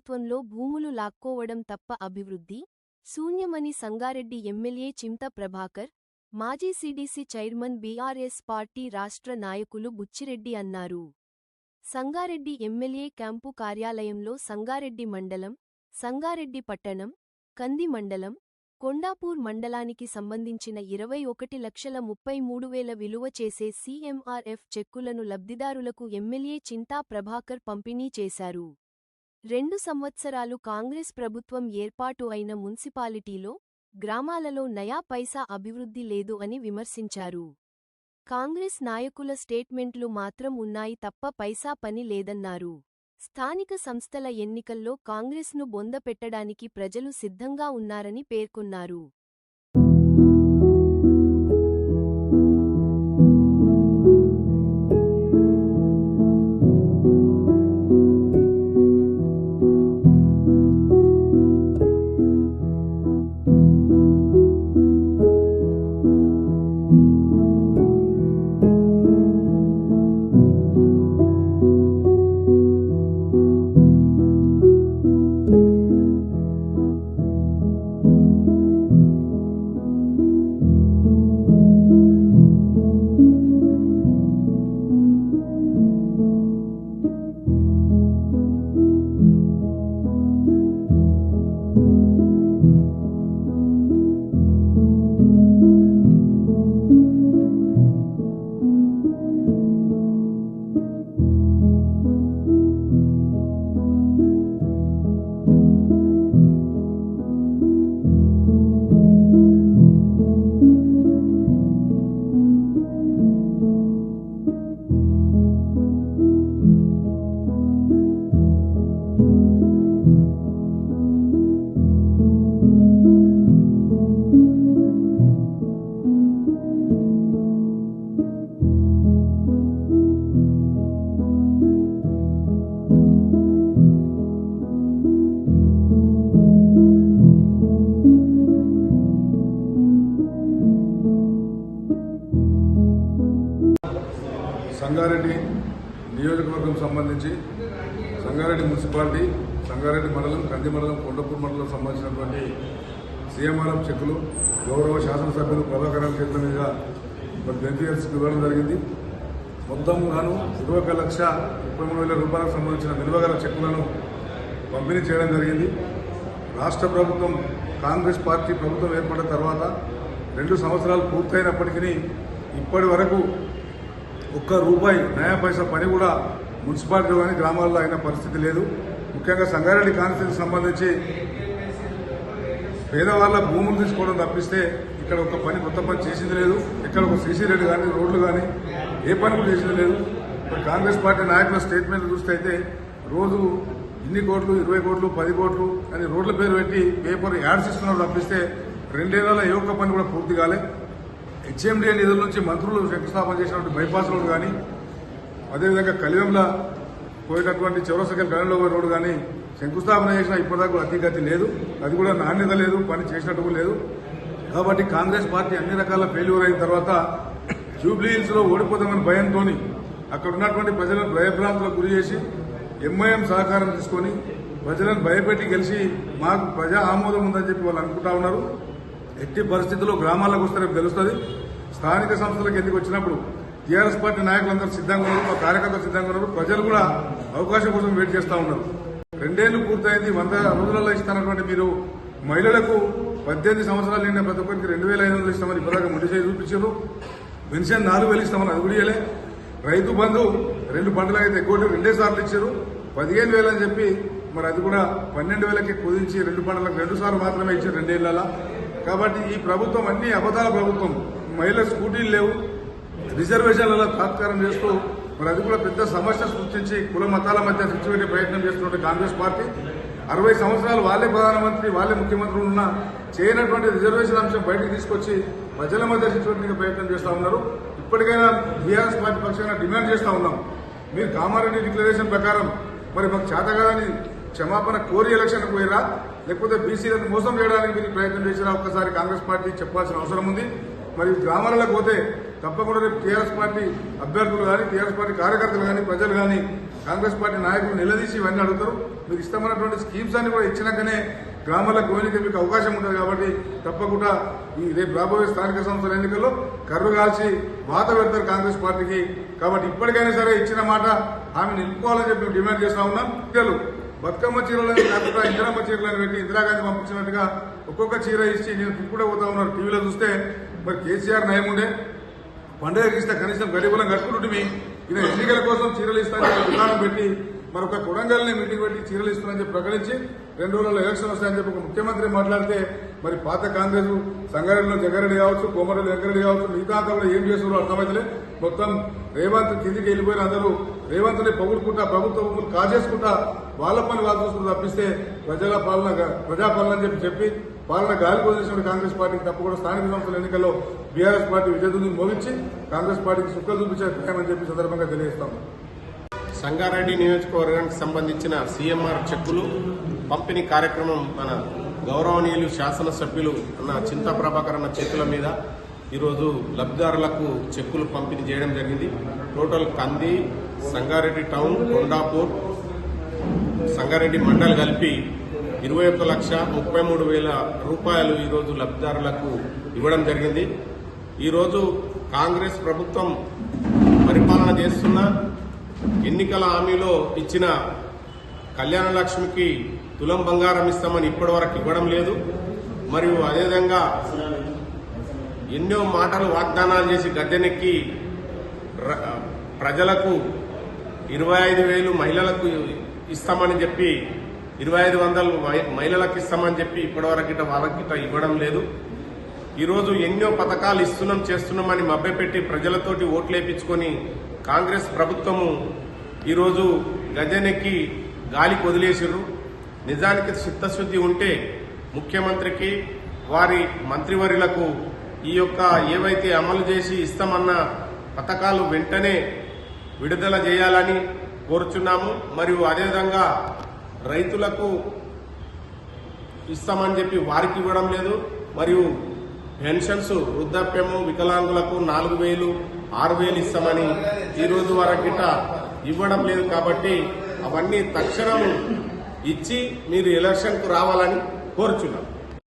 ప్రభుత్వంలో భూములు లాక్కోవడం తప్ప అభివృద్ధి? శూన్యమని సంగారెడ్డి ఎమ్మెల్యే చింత ప్రభాకర్ మాజీ సీడీసీ చైర్మన్ బీఆర్ఎస్ పార్టీ రాష్ట్ర నాయకులు బుచ్చిరెడ్డి అన్నారు. సంగారెడ్డి ఎమ్మెల్యే క్యాంపు కార్యాలయంలో సంగారెడ్డి మండలం సంగారెడ్డి పట్టణం కంది మండలం కొండాపూర్ మండలానికి సంబంధించిన ఇరవై ఒకటి లక్షల ముప్పై మూడు వేల విలువ చేసే సీఎంఆర్ఎఫ్ చెక్కులను లబ్ధిదారులకు ఎమ్మెల్యే చింతా ప్రభాకర్ పంపిణీ చేశారు. రెండు సంవత్సరాలు కాంగ్రెస్ ప్రభుత్వం ఏర్పాటు అయిన మున్సిపాలిటీలో గ్రామాలలో నయా పైసా అభివృద్ధి లేదు అని విమర్శించారు. కాంగ్రెస్ నాయకుల స్టేట్మెంట్లు మాత్రం ఉన్నాయి తప్ప పైసా పని లేదన్నారు. స్థానిక సంస్థల ఎన్నికల్లో కాంగ్రెస్ను బొందపెట్టడానికి ప్రజలు సిద్ధంగా ఉన్నారని పేర్కొన్నారు. సంగారెడ్డి నియోజకవర్గం సంబంధించి సంగారెడ్డి మున్సిపాలిటీ సంగారెడ్డి మండలం కంది మండలం కొండపూర్ మండలం సంబంధించినటువంటి సీఎంఆర్ఎఫ్ చెక్కులు గౌరవ శాసనసభ్యులు ప్రభాకరన్ చేతుల మీద మరి ఇవ్వడం జరిగింది. మొత్తం గాను ఇరవై ఒక లక్ష ముప్పై మూడు వేల రూపాయలకు సంబంధించిన నిల్వగల చెక్కులను పంపిణీ చేయడం జరిగింది. రాష్ట్ర ప్రభుత్వం కాంగ్రెస్ పార్టీ ప్రభుత్వం ఏర్పడిన తర్వాత రెండు సంవత్సరాలు పూర్తయినప్పటికీ ఇప్పటి వరకు ఒక్క రూపాయి నయా పైసా పని కూడా మున్సిపాలిటీ కానీ గ్రామాల్లో అయిన పరిస్థితి లేదు. ముఖ్యంగా సంగారెడ్డి కాన్స్టిట్యూన్సీ సంబంధించి పేదవాళ్ళ భూములు తీసుకోవడం తప్పిస్తే ఇక్కడ ఒక పని కొత్త పని చేసింది లేదు. ఇక్కడ ఒక సీసీ రెడ్డి కానీ రోడ్లు కానీ ఏ పని కూడా చేసింది లేదు. కాంగ్రెస్ పార్టీ నాయకుల స్టేట్మెంట్ చూస్తే అయితే రోజు ఇన్ని కోట్లు ఇరవై కోట్లు పది కోట్లు అని రోడ్ల పేరు పెట్టి పేపర్ యాడ్స్ ఇస్తున్నారు తప్పిస్తే రెండేళ్ళలో ఏ ఒక్క పని కూడా పూర్తి కాలే. హెచ్ఎండిఏ నిధుల నుంచి మంత్రులు శంకుస్థాపన చేసినటువంటి బైపాస్ రోడ్ కానీ అదేవిధంగా కలివెంల పోయేటటువంటి చౌరసంఖ్య గణంలో పోయే రోడ్డు కానీ శంకుస్థాపన చేసిన ఇప్పటిదాకా అతిగతి లేదు. అది కూడా నాణ్యత లేదు పని చేసినట్టు లేదు. కాబట్టి కాంగ్రెస్ పార్టీ అన్ని రకాల ఫెయిల్యూర్ అయిన తర్వాత జూబ్లీ హిల్స్లో ఓడిపోతామని భయంతో అక్కడ ఉన్నటువంటి ప్రజలను భయభ్రాంతులకు గురి చేసి ఎంఐఎం సహకారం తీసుకొని ప్రజలను భయపెట్టి గెలిచి మాకు ప్రజా ఆమోదం ఉందని చెప్పి వాళ్ళు అనుకుంటా ఉన్నారు. ఎట్టి పరిస్థితుల్లో గ్రామాలకు వస్తే రేపు తెలుస్తుంది. స్థానిక సంస్థలకు ఎందుకు వచ్చినప్పుడు టీఆర్ఎస్ పార్టీ నాయకులందరూ సిద్ధంగా ఉన్నారు మా కార్యకర్తలు సిద్ధంగా ఉన్నారు ప్రజలు కూడా అవకాశం కోసం వెయిట్ చేస్తా ఉన్నారు. రెండేళ్ళు పూర్తయింది వంద రోజులలో ఇస్తానటువంటి మీరు మహిళలకు పద్దెనిమిది సంవత్సరాలు నిండిన ప్రతి ఒక్కరికి రెండు వేల ఐదు వందలు ఇస్తామని ఇప్పటిదాకా ముందు చేసి చూపించారు. పెన్షన్ నాలుగు వేలు ఇస్తామని అది కూడా రైతు బంధు రెండు పంటలకు అయితే ఎక్కువ రెండే సార్లు ఇచ్చారు. పదిహేను వేలు అని చెప్పి మరి అది కూడా పన్నెండు వేలకి కుదించి రెండు పంటలకు రెండు సార్లు మాత్రమే ఇచ్చారు రెండేళ్ళలో. కాబట్టి ఈ ప్రభుత్వం అన్ని అబద్ధాల ప్రభుత్వం. మహిళల స్కూటీలు లేవు. రిజర్వేషన్లలో తాత్కారం చేస్తూ మరి అది కూడా పెద్ద సమస్య సృష్టించి కుల మతాల మధ్య తెచ్చిపెట్టే ప్రయత్నం చేస్తున్నటువంటి కాంగ్రెస్ పార్టీ. అరవై సంవత్సరాలు వాళ్ళే ప్రధానమంత్రి వాళ్ళే ముఖ్యమంత్రులు ఉన్నా చేయనటువంటి రిజర్వేషన్ అంశం బయటకు తీసుకొచ్చి ప్రజల మధ్య తెచ్చిపెట్టే ప్రయత్నం చేస్తూ ఉన్నారు. ఇప్పటికైనా బీఆర్ఎస్ పార్టీ పక్షంగా డిమాండ్ చేస్తూ ఉన్నాం. మీరు కామారెడ్డి డిక్లరేషన్ ప్రకారం మరి మాకు చేతగాదని క్షమాపణ కోరి ఎలక్షన్ పోయిరా? లేకపోతే బీసీలను మోసం చేయడానికి మీరు ప్రయత్నం చేసినా ఒక్కసారి కాంగ్రెస్ పార్టీ చెప్పాల్సిన అవసరం ఉంది. మరి గ్రామాలకు పోతే తప్పకుండా రేపు టీఆర్ఎస్ పార్టీ అభ్యర్థులు కానీ టీఆర్ఎస్ పార్టీ కార్యకర్తలు కానీ ప్రజలు కానీ కాంగ్రెస్ పార్టీ నాయకులు నిలదీసి ఇవన్నీ అడుగుతారు. మీరు ఇష్టమైనటువంటి స్కీమ్స్ అన్ని కూడా ఇచ్చినాకనే గ్రామాలకు పోయినకి మీకు అవకాశం ఉంటుంది కాబట్టి తప్పకుండా ఈ రేపు రాబోయే స్థానిక సంస్థల ఎన్నికల్లో కర్రు కాల్చి వాత పెడతారు కాంగ్రెస్ పార్టీకి. కాబట్టి ఇప్పటికైనా సరే ఇచ్చిన మాట ఆమె నిలుపుకోవాలని చెప్పి మేము డిమాండ్ చేస్తా ఉన్నాం. బతుకమ్మ చీరలను కాకుండా ఇందిరమ్మ చీరలను పెట్టి ఇందిరాగాంధీ పంపించినట్టుగా ఒక్కొక్క చీర ఇచ్చి నేను కూడా పోతా ఉన్నారు. టీవీలో చూస్తే మరి కేసీఆర్ నయం ఉండే. పండుగకి ఇస్తే కనీసం గరీబులం కట్టుకుంటుంది ఈయన ఎన్నికల కోసం చీరలు ఇస్తానని విధానం పెట్టి మరొక కొడంగల్ని మీటింగ్ పెట్టి చీరలు ఇస్తానని చెప్పి ప్రకటించి రెండు రోజుల్లో ఎలక్షన్ వస్తాయని చెప్పి ఒక ముఖ్యమంత్రి మాట్లాడితే మరి పాత కాంగ్రెస్ సంగారెడ్డిలో జగ్గారెడ్డి కావచ్చు కోమరెడ్డి వెంకరెడ్డి కావచ్చు మిగతా కూడా ఏం చేస్తున్నారో అర్థమైతలే. మొత్తం రేవంత్ కిందికి వెళ్ళిపోయిన అందరూ రేవంత్ని పొగుడుకుంటా ప్రభుత్వ కాజేసుకుంటా వాళ్ళ పని వాళ్ళు చూసుకుంటూ తప్పిస్తే ప్రజల పాలన ప్రజాపాలన అని చెప్పి చెప్పి పాలన గాలి పొందిన కాంగ్రెస్ పార్టీకి తప్పకుండా స్థానిక సంస్థల ఎన్నికల్లో బీఆర్ఎస్ పార్టీ విజయదుని మోగించి కాంగ్రెస్ పార్టీకి సుక్కలు చూపించే ఖాయమని చెప్పి సందర్భంగా తెలియజేస్తాం సంగారెడ్డి నియోజకవర్గానికి సంబంధించిన సీఎంఆర్ చెక్కులు పంపిణీ కార్యక్రమం మన గౌరవనీయులు శాసనసభ్యులు అన్న చింతా ప్రభాకర్ అన్న చేతుల మీద ఈరోజు లబ్ధిదారులకు చెక్కులు పంపిణీ చేయడం జరిగింది. టోటల్ కంది సంగారెడ్డి టౌన్ కొండాపూర్ సంగారెడ్డి మండలి కలిపి ఇరవై ఒక్క లక్ష ముప్పై మూడు వేల రూపాయలు ఈరోజు లబ్ధిదారులకు ఇవ్వడం జరిగింది. ఈరోజు కాంగ్రెస్ ప్రభుత్వం పరిపాలన చేస్తున్న ఎన్నికల హామీలో ఇచ్చిన కళ్యాణ లక్ష్మికి తులం బంగారం ఇస్తామని ఇప్పటి వరకు ఇవ్వడం లేదు. మరియు అదేవిధంగా ఎన్నో మాటలు వాగ్దానాలు చేసి గద్దెనెక్కి ర- ప్రజలకు ఇరవై ఐదు వేలు మహిళలకు ఇస్తామని చెప్పి ఇరవై ఐదు వందలు మహిళలకు ఇస్తామని చెప్పి ఇప్పటివరకు ఇట వాళ్ళకి ఇట ఇవ్వడం లేదు. ఈరోజు ఎన్నో పథకాలు ఇస్తున్నాం చేస్తున్నామని మభ్యపెట్టి ప్రజలతోటి ఓట్లేపించుకొని కాంగ్రెస్ ప్రభుత్వము ఈరోజు గజనెక్కి గాలికి వదిలేసిర్రు నిజానికి చిత్తశుద్ధి ఉంటే ముఖ్యమంత్రికి వారి మంత్రివర్యులకు ఈ యొక్క ఏవైతే అమలు చేసి ఇస్తామన్న పథకాలు వెంటనే విడుదల చేయాలని కోరుచున్నాము. మరియు అదేవిధంగా రైతులకు ఇస్తామని చెప్పి వారికి ఇవ్వడం లేదు. మరియు పెన్షన్స్ వృద్ధాప్యము వికలాంగులకు నాలుగు వేలు ఆరు వేలు ఇస్తామని ఈ రోజు వరకిట ఇవ్వడం లేదు కాబట్టి అవన్నీ తక్షణం ఇచ్చి మీరు ఎలక్షన్కు రావాలని కోరుచున్నాం